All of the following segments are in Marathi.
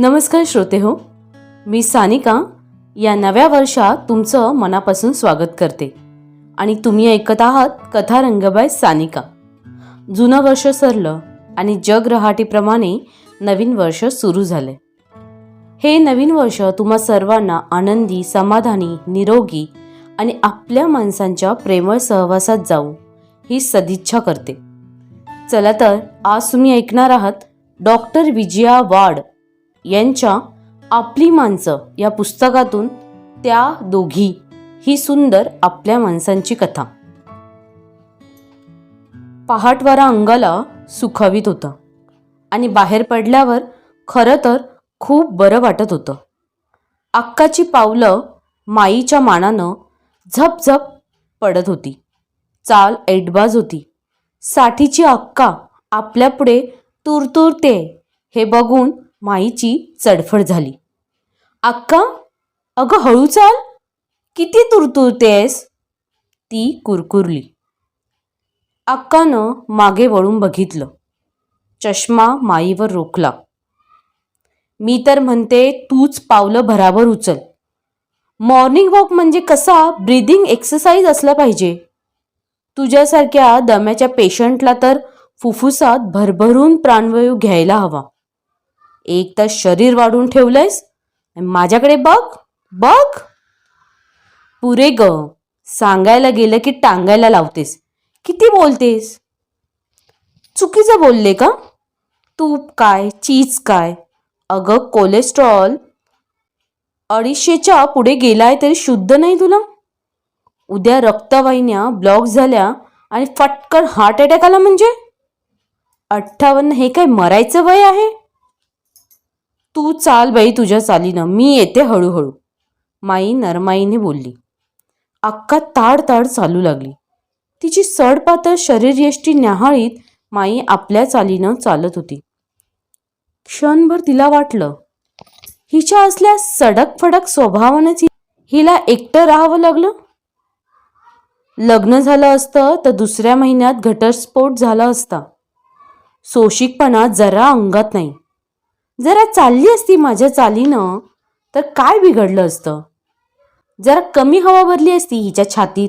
नमस्कार श्रोते हो मी सानिका. या नव्या वर्षात तुमचं मनापासून स्वागत करते. आणि तुम्ही ऐकत आहात कथा रंगबाय सानिका. जुनं वर्ष सरलं आणि जग रहाटीप्रमाणे नवीन वर्ष सुरू झाले हे नवीन वर्ष तुम्हा सर्वांना आनंदी समाधानी निरोगी आणि आपल्या माणसांच्या प्रेमळ सहवासात जाऊ ही सदिच्छा करते. चला तर आज तुम्ही ऐकणार आहात डॉक्टर विजया वाड यांच्या आपली माणसं या पुस्तकातून त्या दोघी ही सुंदर आपल्या माणसांची कथा. पहाटवारा अंगाला सुखावीत होता आणि बाहेर पडल्यावर खरं तर खूप बरं वाटत होतं. अक्काची पावलं माईच्या मानानं झपझप पडत होती. चाल ऐटबाज होती. साठीची अक्का आपल्यापुढे तुरतुरते हे बघून माईची चडफड झाली. अक्का अगं हळू चाल. किती तुरतुरतेस? ती कुरकुरली. अक्कानं मागे वळून बघितलं. चष्मा माईवर रोखला. मी तर म्हणते तूच पावलं भराभर उचल. मॉर्निंग वॉक म्हणजे कसा ब्रिदिंग एक्सरसाइज असला पाहिजे. तुझ्यासारख्या दम्याच्या पेशंटला तर फुफ्फुसात भरभरून प्राणवायू घ्यायला हवा. एक तर शरीर वाढून ठेवलंयस? माझ्याकडे बघ बघ. पुरे ग सांगायला गेलं की टांगायला लावतेस. किती बोलतेस? चुकीचं बोलले का? तूप काय चीज काय? अगं कोलेस्ट्रॉल अडीचशेच्या पुढे गेलाय तरी शुद्ध नाही तुला? उद्या रक्तवाहिन्या ब्लॉक झाल्या आणि फटकन हार्ट अटॅक आला म्हणजे? अठ्ठावन्न हे काय मरायचं वय आहे? तू चाल बाई तुझ्या चालीनं. मी येते हळूहळू. माई नरमाईने बोलली. अक्का ताड ताड चालू लागली. तिची सडपातळ शरीरयष्टी न्याहाळीत माई आपल्या चालीनं चालत होती. क्षणभर तिला वाटलं हिच्या असल्या सडकफडक स्वभावानेच हिला एकटं राहावं लागलं. लग्न झालं असतं तर दुसऱ्या महिन्यात घटस्फोट झाला असता. सोशिकपणा जरा अंगात नाही. जरा चालली असती माझ्या चालीनं तर काय बिघडलं असतं? जरा कमी हवा भरली असती हिच्या छातीत.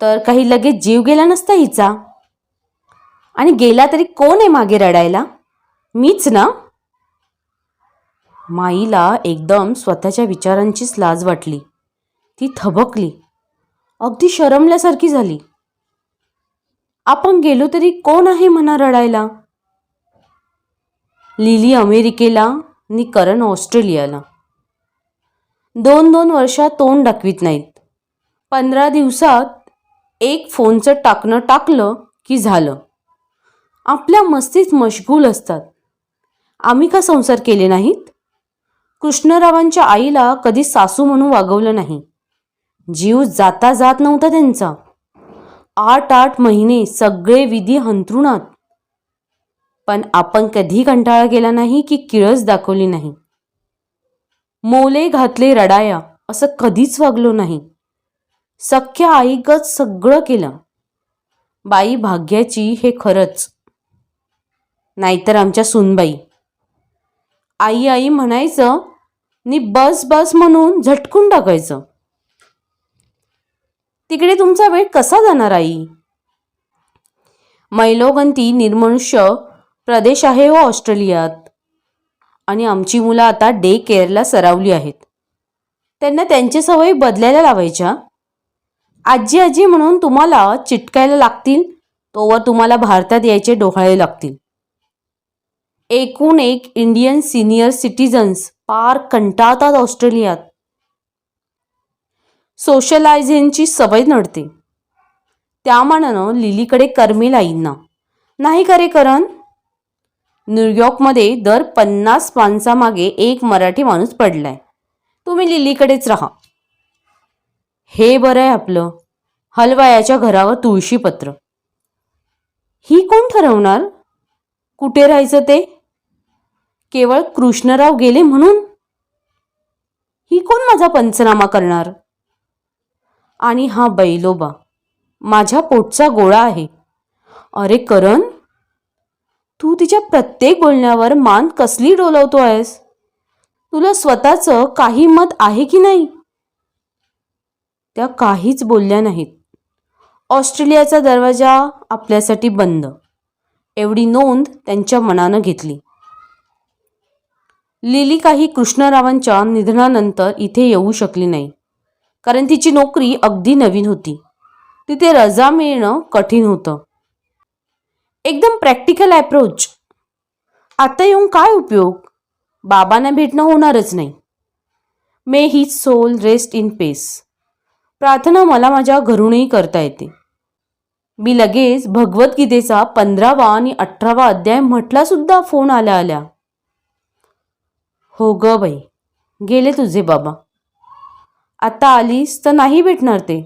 तर काही लगेच जीव गेला नसता हिचा. आणि गेला तरी कोण आहे मागे रडायला? मीच ना? माईला एकदम स्वतःच्या विचारांचीच लाज वाटली. ती थबकली. अगदी शरमल्यासारखी झाली. आपण गेलो तरी कोण आहे म्हणा रडायला? लिली अमेरिकेला आणि करण ऑस्ट्रेलियाला. दोन दोन वर्षात तोंड दाखवित नाहीत. पंधरा दिवसात एक फोनचं टाकणं टाकलं की झालं. आपल्या मस्तीत मशगूल असतात. आम्ही का संसार केले नाहीत? कृष्णरावांच्या आईला कधी सासू म्हणून वागवलं नाही. जीव जाता जात नव्हता त्यांचा. आठ आठ महिने सगळे विधी हंतरुणात. पण आपण कधी कंटाळा केला नाही की किळस दाखवली नाही. मोले घातले रडाया असं कधीच वागलो नाही. सख्या आईगत सगळं केलं. बाई भाग्याची हे खरंच. नाहीतर आमच्या सुनबाई. आई आई म्हणायचं नि बस बस म्हणून झटकून टाकायचं. तिकडे तुमचा वेळ कसा जाणार आई? मैलोगंती निर्मनुष्य प्रदेश आहे हो ऑस्ट्रेलियात. आणि आमची मुलं आता डे केअरला सरावली आहेत. त्यांना त्यांची सवयी बदलायला लावायच्या. आजी आजी म्हणून तुम्हाला चिटकायला लागतील तोवर तुम्हाला भारतात यायचे डोहाळे लागतील. एकूण एक इंडियन सिनियर सिटीजन्स पार कंटाळतात ऑस्ट्रेलियात. सोशलायझेनची सवय नडते. त्या मानानं लिलीकडे करमेल आईंना नाही करे करण न्यूयॉर्कमध्ये दर पन्नास माणसामागे एक मराठी माणूस पडलाय. तुम्ही लिलीकडेच राहा. हे बरं आहे आपलं. हलवायाच्या घरावर तुळशीपत्र ही कोण ठरवणार? कुठे राहायचं ते? केवळ कृष्णराव गेले म्हणून? ही कोण माझा पंचनामा करणार? आणि हा बैलोबा माझ्या पोटचा गोळा आहे. अरे करण तू तिच्या प्रत्येक बोलण्यावर मान कसली डोलवतो आहेस? तुला स्वतःचं काही मत आहे की नाही? त्या काहीच बोलल्या नाहीत. ऑस्ट्रेलियाचा दरवाजा आपल्यासाठी बंद. एवढी नोंद त्यांच्या मनानं घेतली. लिली काही कृष्णरावांच्या निधनानंतर इथे येऊ शकली नाही कारण तिची नोकरी अगदी नवीन होती. तिथे रजा मिळणं कठीण होतं. एकदम प्रॅक्टिकल ॲप्रोच आता येऊन काय उपयोग? बाबांना भेटणं होणारच नाही. May he soul rest in peace प्रार्थना मला माझ्या घरूनही करता येते. मी लगेच भगवद्गीतेचा पंधरावा आणि अठरावा अध्याय म्हटला सुद्धा फोन आल्या आल्या. हो ग बाई गेले तुझे बाबा. आता आलीस तर नाही भेटणार ते.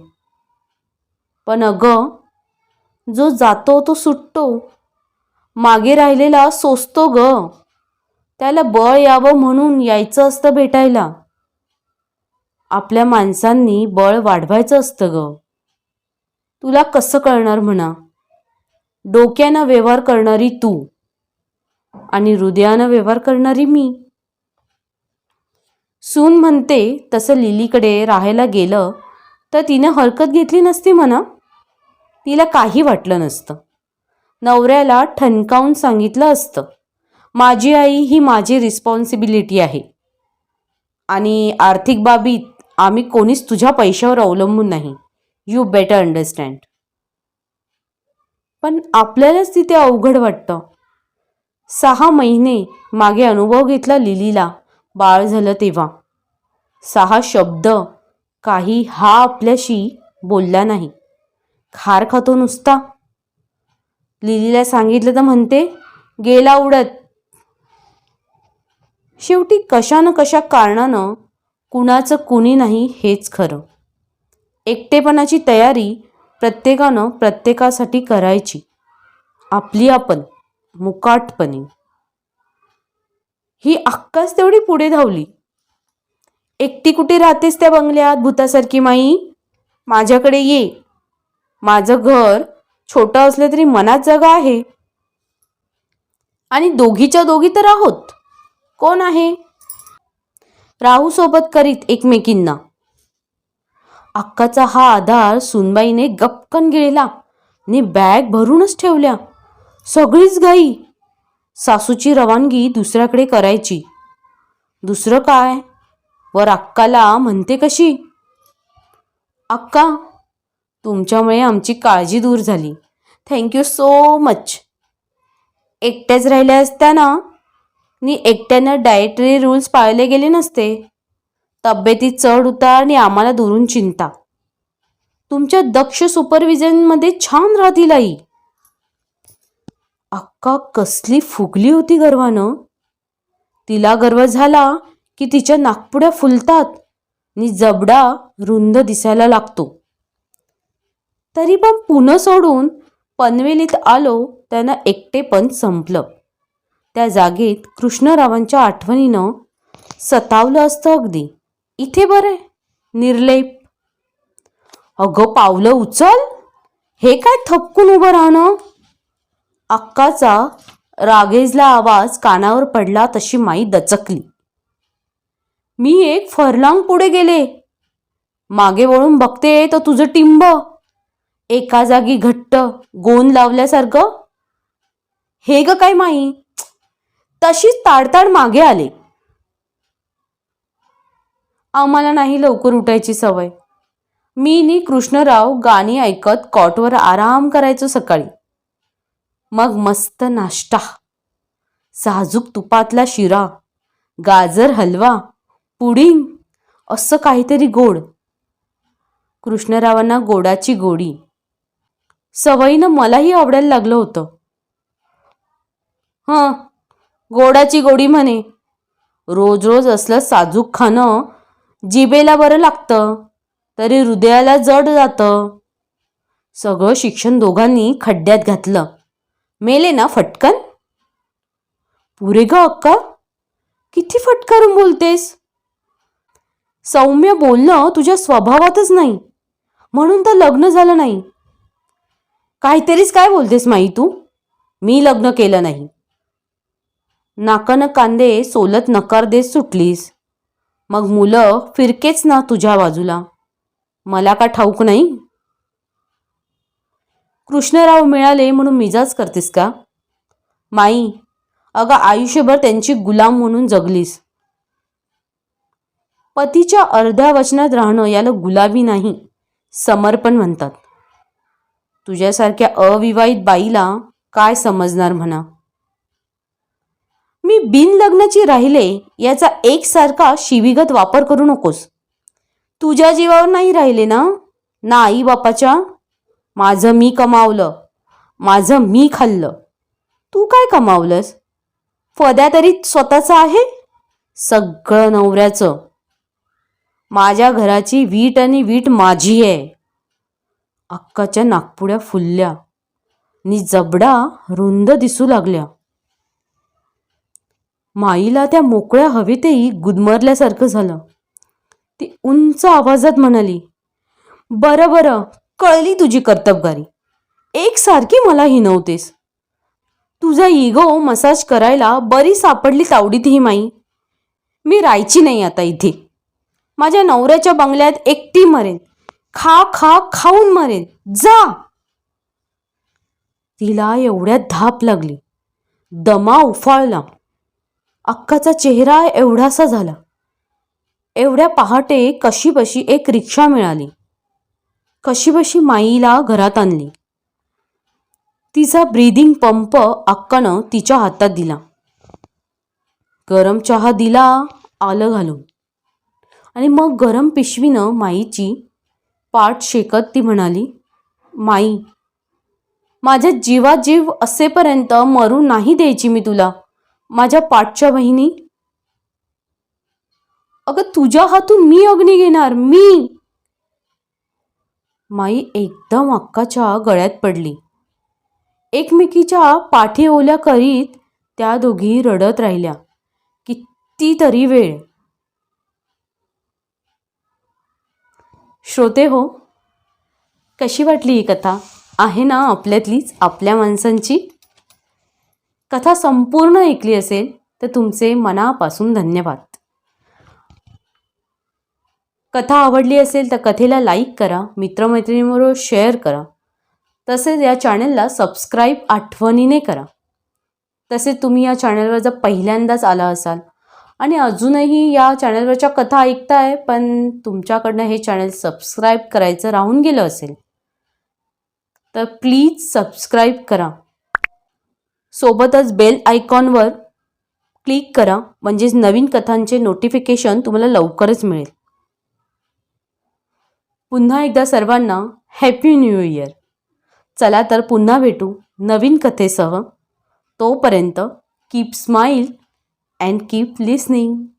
पण अगं जो जातो तो सुटतो. मागे राहिलेला सोसतो ग. त्याला बळ यावं म्हणून यायचं असतं भेटायला. आपल्या माणसांनी बळ वाढवायचं असतं ग. तुला कसं कळणार म्हणा? डोक्यानं व्यवहार करणारी तू आणि हृदयानं व्यवहार करणारी मी. सून म्हणते तसं लिलीकडे राहायला गेलं तर तिनं हरकत घेतली नसती म्हणा. तिला काही वाटलं नसतं. नवऱ्याला ठणकावून सांगितलं असतं माझी आई ही माझी रिस्पॉन्सिबिलिटी आहे. आणि आर्थिक बाबीत आम्ही कोणीच तुझ्या पैशावर अवलंबून नाही. यू बेटर अंडरस्टँड पण आपल्यालाच तिथे अवघड वाटतं. सहा महिने मागे अनुभव घेतला लिलीला बाळ झालं तेव्हा. सहा शब्द काही हा आपल्याशी बोलला नाही. खार खातो नुसता. लिलीला सांगितलं तर म्हणते गेला उडत. शेवटी कशा न कशा कारणानं कुणाचं कुणी नाही हेच खरं. एकटेपणाची तयारी प्रत्येकानं प्रत्येकासाठी करायची. आपली आपण मुकाटपणे. ही अक्काच तेवढी पुढे धावली. एकटी कुठे राहतेस त्या बंगल्यात भूतासारखी माई? माझ्याकडे ये. माझं घर छोटं असलं तरी मनात जागा आहे. आणि दोघीच्या दोघी तर आहोत. कोण आहे? राहू सोबत करीत एकमेकींना. अक्काचा हा आधार सुनबाईने गपकन गिळला ने बॅग भरूनच ठेवल्या. सगळीच घाई. सासूची रवानगी दुसऱ्याकडे करायची. दुसरं काय? वर अक्काला म्हणते कशी? अक्का तुमच्यामुळे आमची काळजी दूर झाली. थँक्यू सो मच एकट्याच राहिल्या असत्या ना एकट्यानं डाएटरी रूल्स पाळले गेले नसते. तब्येतीत चढ उतार आणि आम्हाला दुरून चिंता. तुमच्या दक्ष सुपरविजनमध्ये छान राहतील आई. अक्का कसली फुगली होती गर्वानं. तिला गर्व झाला की तिच्या नागपुड्या फुलतात. आणि जबडा रुंद दिसायला लागतो. तरी पण पुणं सोडून पनवेलीत आलो त्यानं एकटेपण संपलं. त्या जागेत कृष्णरावांच्या आठवणीनं सतावलं असतं अगदी. इथे बरे निर्लेप. अगं पावलं उचल. हे काय थपकून उभं राहणं? अक्काचा रागेजला आवाज कानावर पडला तशी माई दचकली. मी एक फरलांग पुढे गेले. मागे वळून बघते तर तुझं टिंब. एका जागी घट्ट गोंद लावल्यासारखं? हे ग काय माई? तशीच ताडताड मागे आले. आम्हाला नाही लवकर उठायची सवय. मी नी कृष्णराव गाणी ऐकत कॉटवर आराम करायचो सकाळी. मग मस्त नाश्ता. साजूक तुपातला शिरा गाजर हलवा पुडिंग असं काहीतरी गोड. कृष्णरावांना गोडाची गोडी. सवयीनं मलाही आवडायला लागलं होतं. हां गोडाची गोडी म्हणे रोज रोज असलं साजूक खाणं जिबेला बरं लागतं तरी हृदयाला जड जातं. सगळं शिक्षण दोघांनी खड्ड्यात घातलं. मेले ना फटकन? पुरे ग अक्का किती फटकारून बोलतेस? सौम्य बोलणं तुझ्या स्वभावातच नाही म्हणून तर लग्न झालं नाही. काहीतरीच काय बोलतेस माई तू? मी लग्न केलं नाही. नाकानं कांदे सोलत नकार देत सुटलीस. मग मुलं फिरकेच ना तुझ्या बाजूला. मला का ठाऊक नाही? कृष्णराव मिळाले म्हणून मिजाज करतेस का? माई अगं आयुष्यभर त्यांची गुलाम म्हणून जगलीस. पतीच्या अर्ध्या वचनात राहणं याला गुलाबी नाही समर्पण म्हणतात. तुझ्यासारख्या अविवाहित बाईला काय समजणार म्हणा? मी बिनलग्नाची राहिले याचा एकसारखा शिवीगत वापर करू नकोस. तुझ्या जीवावर नाही राहिले ना? ना आई बापाच्या माझं मी कमावलं. माझं मी खाल्लं. तू काय कमावलंस? फद्या तरी स्वतःचं आहे? सगळं नवऱ्याचं. माझ्या घराची वीट आणि वीट माझी आहे. अक्काच्या नागपुड्या फुलल्या. नि जबडा रुंद दिसू लागल्या. माईला त्या मोकळ्या हवेतही गुदमरल्यासारखं झालं. ती उंच आवाजात म्हणाली बरं बरं कळली तुझी कर्तबगारी. एकसारखी मला हिनवतेस. तुझा इगो मसाज करायला बरी सापडली तावडीत ही माई. मी राहायची नाही आता इथे. माझ्या नवऱ्याच्या बंगल्यात एकटी मरेन. खा खा खाऊन मरेन. जा. तिला एवढ्यात धाप लागली. दमा उफाळला. अक्काचा चेहरा एवढासा झाला. एवढ्या पहाटे कशीबशी एक रिक्षा मिळाली. कशीबशी माईला घरात आणली. तिचा ब्रीदिंग पंप अक्कानं तिच्या हातात दिला. गरम चहा दिला आलं घालून. आणि मग गरम पिशवीनं माईची पाठ शेकत ती म्हणाली माई माझ्या जीवात जीव असेपर्यंत मरू नाही द्यायची मी तुला. माझ्या पाठच्या बहिणी अगं तुझ्या हातून मी अग्नी घेणार मी. माई एकदम अक्काच्या गळ्यात पडली. एकमेकीच्या पाठी ओल्या करीत त्या दोघी रडत राहिल्या. कितीतरी वेळ श्रोते हो कशी वाटली ही कथा? आहे ना आपल्यातलीच आपल्या माणसांची? कथा संपूर्ण ऐकली असेल तर तुमचे मनापासून धन्यवाद. कथा आवडली असेल तर कथेला लाईक करा मित्रमैत्रिणींबरोबर शेअर करा. तसेच या चॅनलला सबस्क्राईब आठवणीने करा. तसेच तुम्ही या चॅनलवर जर पहिल्यांदाच आला असाल आणि अजूनही या चॅनलवरच्या कथा ऐकताय पण तुमच्याकडनं हे चॅनल सबस्क्राईब करायचं राहून गेलं असेल तर प्लीज सबस्क्राईब करा. सोबतच बेल आयकॉनवर क्लिक करा म्हणजेच नवीन कथांचे नोटिफिकेशन तुम्हाला लवकरच मिळेल. पुन्हा एकदा सर्वांना हॅपी न्यू इयर. चला तर पुन्हा भेटू नवीन कथेसह. तोपर्यंत keep smile and keep listening.